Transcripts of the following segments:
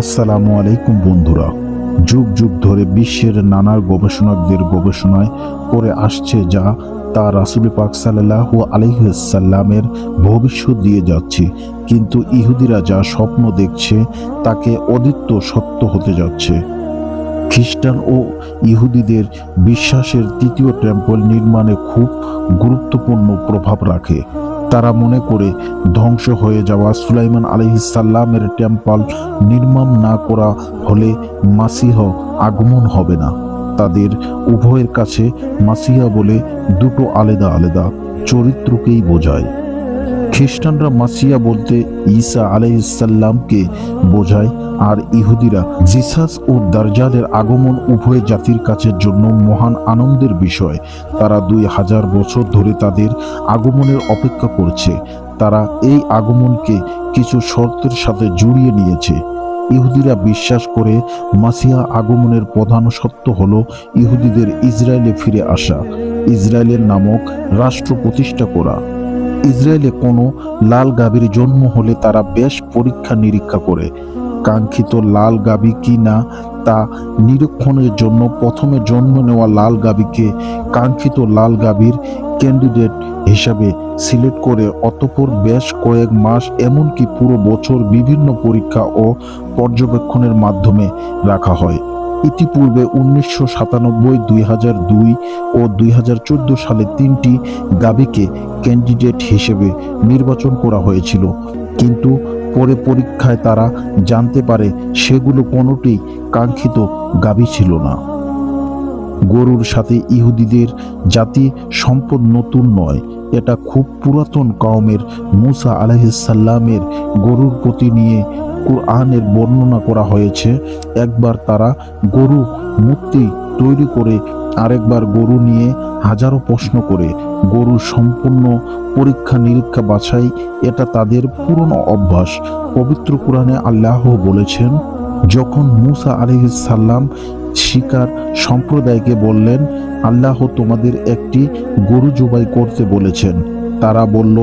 আসসালামু আলাইকুম বন্ধুরা। যুগ যুগ ধরে বিশ্বের নানা গবেষণকদের গবেষণায় করে আসছে যা তা রাসুল পাক সাল্লাহু আলহিসাল্লামের ভবিষ্যৎ দিয়ে যাচ্ছে। কিন্তু ইহুদিরা যা স্বপ্ন দেখছে, তাকে অদিত্য সত্য হতে যাচ্ছে। খ্রিস্টান ও ইহুদিদের বিশ্বাসের তৃতীয় টেম্পল নির্মাণে খুব গুরুত্বপূর্ণ প্রভাব রাখে। তারা মনে করে ধ্বংস হয়ে যাওয়া সুলাইমান আলহিসাল্লামের টেম্পল নির্মাণ না করা হলে মাসিহ আগমন হবে না। তাদের উভয়ের কাছে মাসিহা বলে দুটো আলাদা আলাদা চরিত্রকেই বোঝায়। খ্রিস্টানরা মাসিয়া বলতে ঈসা আলাইসাল্লামকে বোঝায়, আর ইহুদিরা জিসাস ও দার্জালের আগমন উভয় জাতির কাছের জন্য মহান আনন্দের বিষয়। তারা দুই হাজার বছর ধরে তাদের আগমনের অপেক্ষা করছে। তারা এই আগমনকে কিছু শর্তের সাথে জুড়িয়ে নিয়েছে। ইহুদিরা বিশ্বাস করে মাসিয়া আগমনের প্রধান সত্য হল ইহুদিদের ইসরায়েলে ফিরে আসা। ইসরায়েলের নামক রাষ্ট্র প্রতিষ্ঠা করা। ইসরায়েলে কোনো লাল গাভীর জন্ম হলে তারা বেশ পরীক্ষা নিরীক্ষা করে। কাঙ্ক্ষিত লাল গাভী কি না, তা নিরীক্ষণের জন্য প্রথমে জন্ম নেওয়া লাল গাভীকে কাঙ্ক্ষিত লাল গাভীর ক্যান্ডিডেট হিসাবে সিলেক্ট করে অতপর বেশ কয়েক মাস এমনকি পুরো বছর বিভিন্ন পরীক্ষা ও পর্যবেক্ষণের মাধ্যমে রাখা হয়। ইতিপূর্বে উনিশশো সাতানব্বই, দুই হাজার দুই ও দুই হাজার চোদ্দ সালে তিনটি গাবিকে ক্যান্ডিডেট হিসেবে নির্বাচন করা হয়েছিল। কিন্তু পরে পরীক্ষায় তারা জানতে পারে সেগুলো কোনোটি কাঙ্ক্ষিত গাবি ছিল না। গরুর সাথে ইহুদিদের জাতি সম্পদ নতুন নয়, এটা খুব পুরাতন কওমের মুসা আলাহিসাল্লামের গরুর প্রতি নিয়ে কোরআনের বর্ণনা করা হয়েছে। একবার তারা গরু মূর্তি তৈরি করে আরেকবার গরু নিয়ে হাজারো প্রশ্ন করে। গরুর সম্পূর্ণ পরীক্ষা নিরীক্ষা বাছাই, এটা তাদের পুরনো অভ্যাস। পবিত্র কোরআনে আল্লাহ বলেছেন, যখন মুসা আলহিসাল্লাম শিকার সম্প্রদায়কে বললেন, আল্লাহ তোমাদের একটি গরু জবাই করতে বলেছেন। তারা বলল,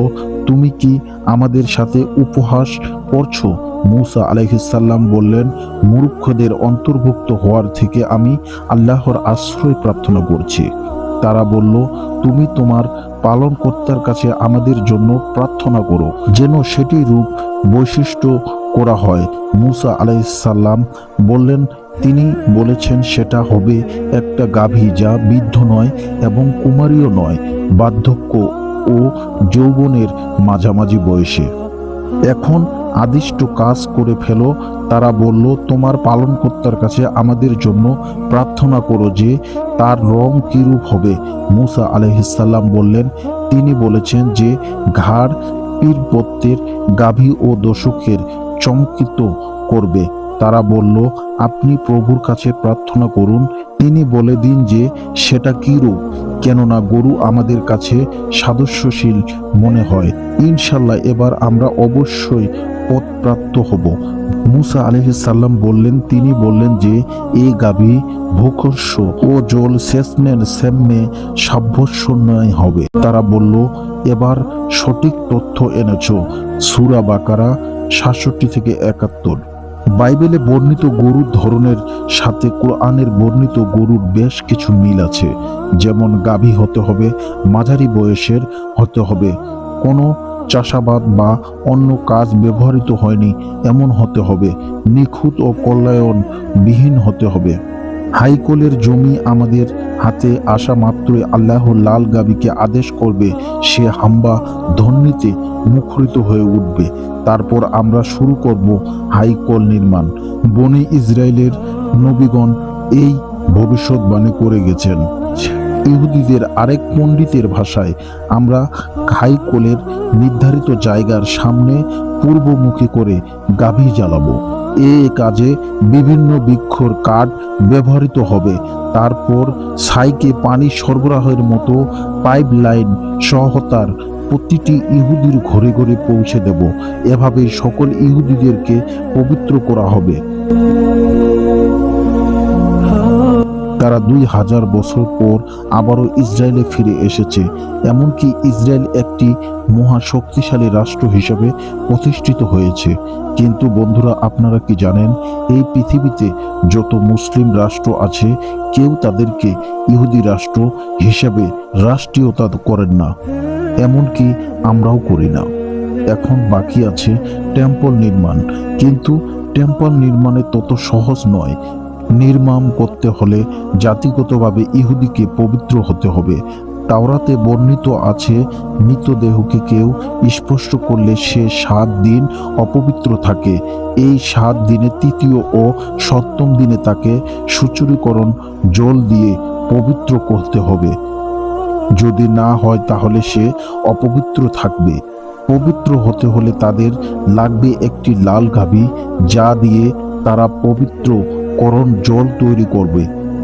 তুমি কি আমাদের সাথে উপহাস করছ? মুসা আলহিসাল্লাম বললেন, মূর্খদের অন্তর্ভুক্ত হওয়ার থেকে আমি আল্লাহর আশ্রয় প্রার্থনা করছি। তারা বলল, তুমি তোমার পালনকর্তার কাছে আমাদের জন্য প্রার্থনা করো, যেন সেটি রূপ বৈশিষ্ট্য করা হয়। মুসা আলাইসাল্লাম বললেন, তিনি বলেছেন সেটা হবে একটা গাভী যা বৃদ্ধ নয় এবং কুমারীও নয়, বার্ধক্য ও যৌবনের মাঝামাঝি বয়সে। এখন আদিষ্ট কাজ করে ফেলো। তারা বলল, তোমার পালনকর্তার কাছে আমাদের জন্য প্রার্থনা করো যে তার রং কিরূপ হবে। মুসা আলহিসাল্লাম বললেন, তিনি বলেছেন যে ঘাড় পীরপত্তের গাভী ও দশকের চমকিত করবে। তারা বলল, আপনি প্রভুর কাছে প্রার্থনা করুন। তিনি বলে দিন যে সেটা কি রূপ কেননা গরু আমাদের কাছে সাদস্যশীল মনে হয়। ইনশাল্লাহ এবার আমরা অবশ্যই পথপ্রাপ্ত হব। মুসা আলহিসাল্লাম বললেন, তিনি বললেন যে, এ গাভী ভূকর্ষ ও জল সেচনের সেমনে সাভ্যস্য নয় হবে। তারা বলল, এবার সঠিক তথ্য এনেছ। সুরা বাকারা সাতষট্টি থেকে একাত্তর। বাইবেলে বর্ণিত গরুর ধরনের সাথে কোরআনের বর্ণিত গরুর বেশ কিছু মিল আছে। যেমন গাভী হতে হবে, মাঝারি বয়সের হতে হবে, কোনো চাষাবাদ বা অন্য কাজ ব্যবহৃত হয়নি, এমন হতে হবে, নিখুঁত ও কল্যাণবিহীন হতে হবে। হাইকোলের জমি আমাদের হাতে আসা মাত্রই আল্লাহ লাল গাবিকে আদেশ করবে, সে হাম্বা ধন্যিতে মুখরিত হয়ে উঠবে। তারপর আমরা শুরু করব হাইকল নির্মাণ। বনে ইসরায়েলের নবীগণ এই ভবিষ্যৎবাণী করে গেছেন। ইহুদিদের আরেক পণ্ডিতের ভাষায়, আমরা হাইকোলের নির্ধারিত জায়গার সামনে পূর্বমুখী করে গাভী জ্বালাবো। এ কাজে বিভিন্ন বৃক্ষর কাঠ ব্যবহৃত হবে। তারপর সাইকে পানি সরবরাহের মতো পাইপ লাইন সহতার প্রতিটি ইহুদির ঘরে ঘরে পৌঁছে দেব। এভাবে সকল ইহুদিদেরকে পবিত্র করা হবে। তারা দুই হাজার বছর পর আবারও ইসরায়েলে ফিরে এসেছে। এমনকি ইসরায়েল একটি মহা শক্তিশালী রাষ্ট্র হিসেবে প্রতিষ্ঠিত হয়েছে। কিন্তু বন্ধুরা, আপনারা কি জানেন, এই পৃথিবীতে যত মুসলিম রাষ্ট্র আছে, কেউ তাদেরকে ইহুদি রাষ্ট্র হিসেবে রাষ্ট্রীয়তা করেন না। এমনকি আমরাও করি না। এখন বাকি আছে টেম্পল নির্মাণ। কিন্তু টেম্পল নির্মাণে তত সহজ নয়। নির্মাণ করতে হলে জাতিগতভাবে ইহুদিকে পবিত্র হতে হবে। তাওরাতে বর্ণিত আছে, মৃতদেহকে কেউ স্পর্শ করলে সে সাত দিন অপবিত্র থাকে। এই সাত দিনে তৃতীয় ও সপ্তম দিনে তাকে সুচুরীকরণ জল দিয়ে পবিত্র করতে হবে। যদি না হয় তাহলে সে অপবিত্র থাকবে। পবিত্র হতে হলে তাদের লাগবে একটি লাল গাভী, যা দিয়ে তারা পবিত্র করণ জল তৈরি করবে।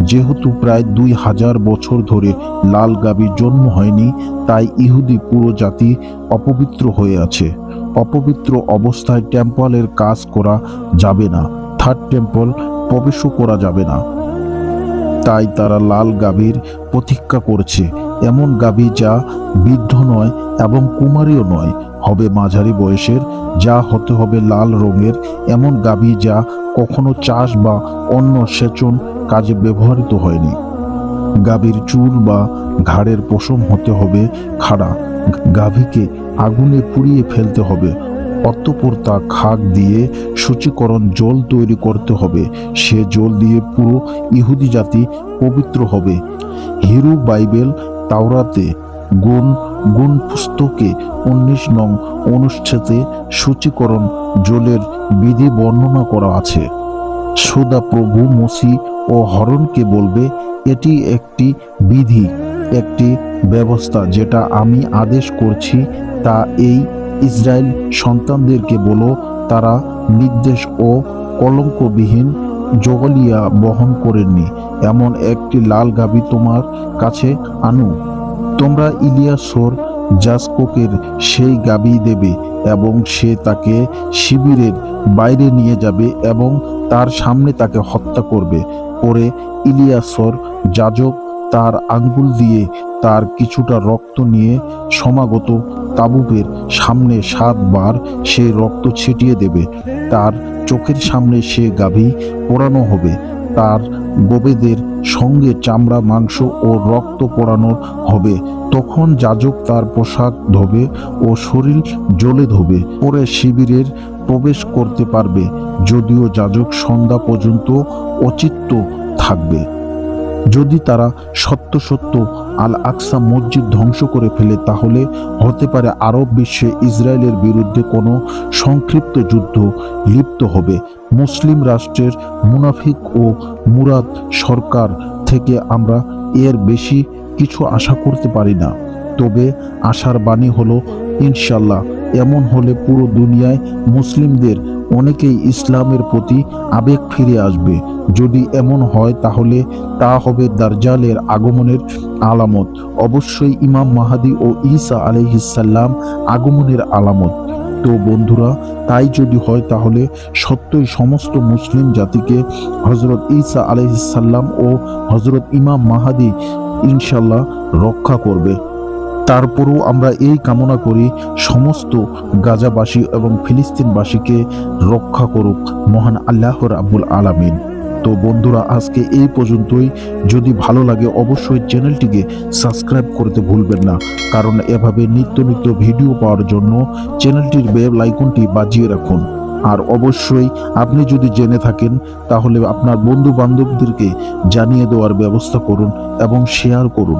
যেহেতু প্রায় দুই হাজার বছর ধরে লাল গাভীর জন্ম হয়নি, তাই ইহুদি পুরো জাতি অপবিত্র হয়ে আছে। অপবিত্র অবস্থায় টেম্পলের কাজ করা যাবে না, থার্ড টেম্পল প্রবেশও করা যাবে না। তাই তারা লাল গাবির প্রতীক্ষা করছে। এমন গাভী যা বৃদ্ধ নয় এবং কুমারীও নয়, হবে মাঝারি বয়সের, যা হতে হবে লাল রঙের, এমন গাভী যা কখনো চাষ বা অন্য সেচন কাজে ব্যবহৃত হয়নি। গাভীর চুল বা ঘাড়ের পশম হতে হবে খাড়া, গাভীকে আগুনে পুড়িয়ে ফেলতে হবে, অতঃপর তা খাক দিয়ে সূচীকরণ জল তৈরি করতে হবে, সে জল দিয়ে পুরো ইহুদি জাতি পবিত্র হবে। হিরু বাইবেল তাওরাতে গুণ গুণ পুস্তকে উনিশ নং অনুচ্ছেদে সূচীকরণ জলের বিধি বর্ণনা করা আছে। সুদা প্রভু মসি ও হরণকে বলবে, এটি একটি বিধি, একটি ব্যবস্থা যেটা আমি আদেশ করছি, তা এই ইসরায়েল সন্তানদেরকে বলো, তারা নির্দেশ ও কলঙ্কবিহীন জগলিয়া বহন করেননি। এমন একটি লাল গাবি তোমার কাছে আনু। তোমরা ইলিয়াসোর জাসকোকের সেই গাবি দেবে এবং সে তাকে শিবিরের বাইরে নিয়ে যাবে এবং তার সামনে তাকে হত্যা করবে। পরে ইলিয়াসর যাজক তার আঙ্গুল দিয়ে তার কিছুটা রক্ত নিয়ে সমাগত তাবুকের সামনে সাতবার সে রক্ত ছিটিয়ে দেবে। তার চোখের সামনে সে গাভী পোড়ানো হবে। তার গোবেদের সঙ্গে চামড়া, মাংস ও রক্ত পোড়ানো হবে। তখন যাজক তার পোশাক ধোবে ও শরীর জ্বলে ধোবে, পরে শিবিরের প্রবেশ করতে পারবে। যদিও যাজক সন্ধ্যা পর্যন্ত অচিত্ত থাকবে। যদি তারা সত্য সত্য আল আকসা মসজিদ ধ্বংস করে ফেলে, তাহলে হতে পারে আরব বিশ্বে ইসরায়েলের বিরুদ্ধে কোনো সংক্ষিপ্ত যুদ্ধ লিপ্ত হবে। মুসলিম রাষ্ট্রের মুনাফিক ও মুরাদ সরকার থেকে আমরা এর বেশি কিছু আশা করতে পারি না। তবে আশার বাণী হলো ইনশাল্লাহ এমন হলে পুরো দুনিয়ায় মুসলিমদের অনেকেই ইসলামের প্রতি আবেগ ফিরে আসবে। যদি এমন হয় তাহলে তা হবে দার্জালের আগমনের আলামত। অবশ্যই ইমাম মাহাদি ও ঈসা আলহিসাল্লাম আগমনের আলামত। তো বন্ধুরা, তাই যদি হয় তাহলে সত্যই সমস্ত মুসলিম জাতিকে হজরত ঈসা আলহিসাল্লাম ও হজরত ইমাম মাহাদি ইনশাল্লাহ রক্ষা করবে। তারপরও আমরা এই কামনা করি সমস্ত গাজাবাসী এবং ফিলিস্তিনবাসীকে রক্ষা করুক মহান আল্লাহ রাব্বুল আলামিন। তো বন্ধুরা, আজকে এই পর্যন্তই। যদি ভালো লাগে অবশ্যই চ্যানেলটিকে সাবস্ক্রাইব করতে ভুলবেন না, কারণ এভাবে নিত্য নিত্য ভিডিও পাওয়ার জন্য চ্যানেলটির বেল আইকনটি বাজিয়ে রাখুন। আর অবশ্যই আপনি যদি জেনে থাকেন, তাহলে আপনার বন্ধু বান্ধবদেরকে জানিয়ে দেওয়ার ব্যবস্থা করুন এবং শেয়ার করুন।